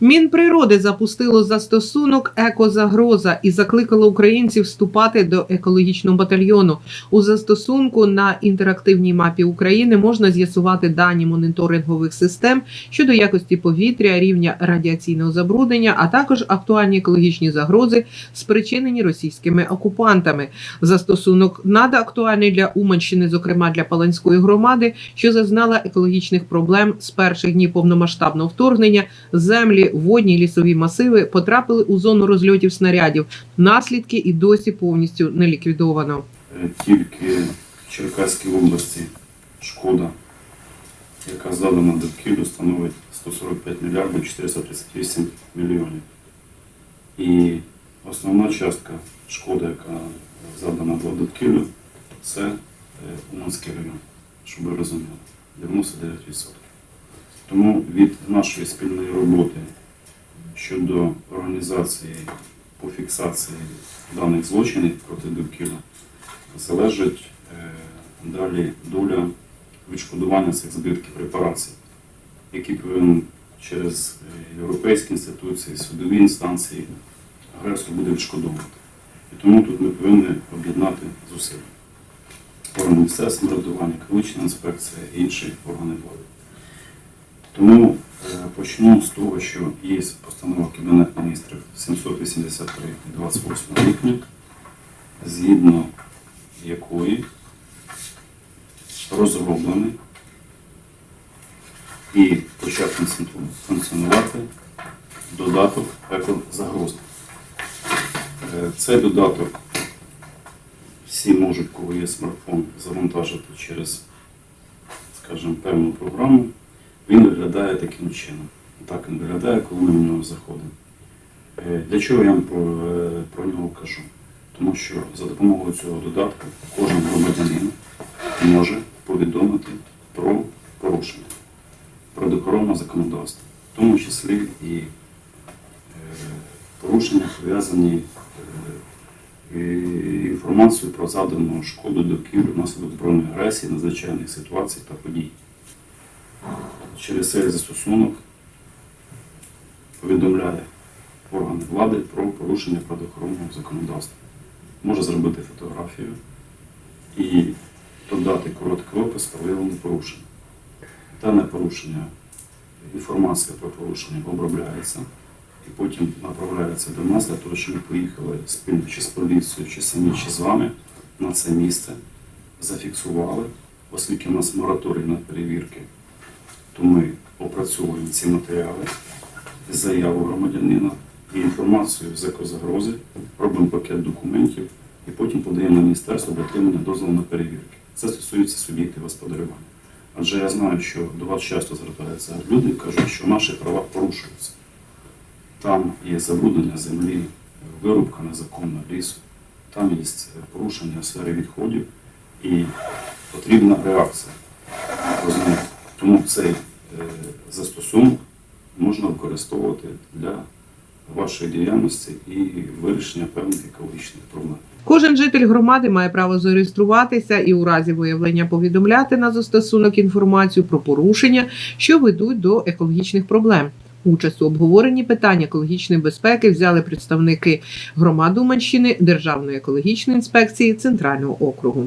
Мінприроди запустило застосунок Екозагроза і закликало українців вступати до екологічного батальйону. У застосунку на інтерактивній мапі України можна з'ясувати дані моніторингових систем щодо якості повітря, рівня радіаційного забруднення, а також актуальні екологічні загрози, спричинені російськими окупантами. Застосунок надактуальний для Уманщини, зокрема для Паланської громади, що зазнала екологічних проблем з перших днів повномасштабного вторгнення. Землі, водні лісові масиви потрапили у зону розльотів снарядів. Наслідки і досі повністю не ліквідовано. Е, Тільки в Черкаській області шкода, яка задана довкіллю, становить 145 мільярдів 438 мільйонів. І основна частка шкоди, яка задана для довкіллю, це е, Уманський район, щоб ви розуміли, 99%. Тому від нашої спільної роботи щодо організації по фіксації даних злочинів проти довкілля залежить е, далі доля відшкодування цих збитків репарацій, які повинен через е, європейські інституції, судові інстанції агресор буде відшкодовувати. І тому тут ми повинні об'єднати зусилля. Органи місцевого самоврядування, екологічна інспекція інші органи влади. Тому е, почну з того, що є постанова Кабінету міністрів 783 28 липня, згідно якої розроблений і почав функціонувати- додаток екозагроза. Е, Цей додаток всі можуть, кого є смартфон, завантажити через, скажімо, певну програму. Він виглядає таким чином. Так він виглядає, коли ми в нього заходимо. Е, Для чого я вам про, е, про нього кажу? Тому що за допомогою цього додатку кожен громадянин може повідомити про порушення природоохоронного законодавства, в тому числі і е, порушення пов'язані і інформацію про завдану шкоду довкіллю внаслідок збройної агресії, надзвичайних ситуацій та подій. Через цей застосунок повідомляє органи влади про порушення природоохоронного законодавства. Може зробити фотографію і додати короткий опис про виявлене порушення. Дане порушення, інформація про порушення обробляється і потім направляється до нас для того, щоб ми поїхали спільно чи з поліцією, чи самі, чи з вами на це місце, зафіксували, оскільки у нас мораторій на перевірки, то ми опрацьовуємо ці матеріали, заяву громадянина і інформацію з екозагрози, робимо пакет документів і потім подаємо на міністерство для отримання дозволу на перевірки. Це стосується суб'єктів господарювання. Адже я знаю, що до вас часто звертаються люди і кажуть, що наші права порушуються. Там є забруднення землі, вирубка незаконна лісу, там є порушення в сфері відходів і потрібна реакція. Розумієте? Тому цей е, застосунок можна використовувати для вашої діяльності і вирішення певних екологічних проблем. Кожен житель громади має право зареєструватися і у разі виявлення повідомляти на застосунок інформацію про порушення, що ведуть до екологічних проблем. Участь у обговоренні питань екологічної безпеки взяли представники громад Уманщини, Державної екологічної інспекції Центрального округу.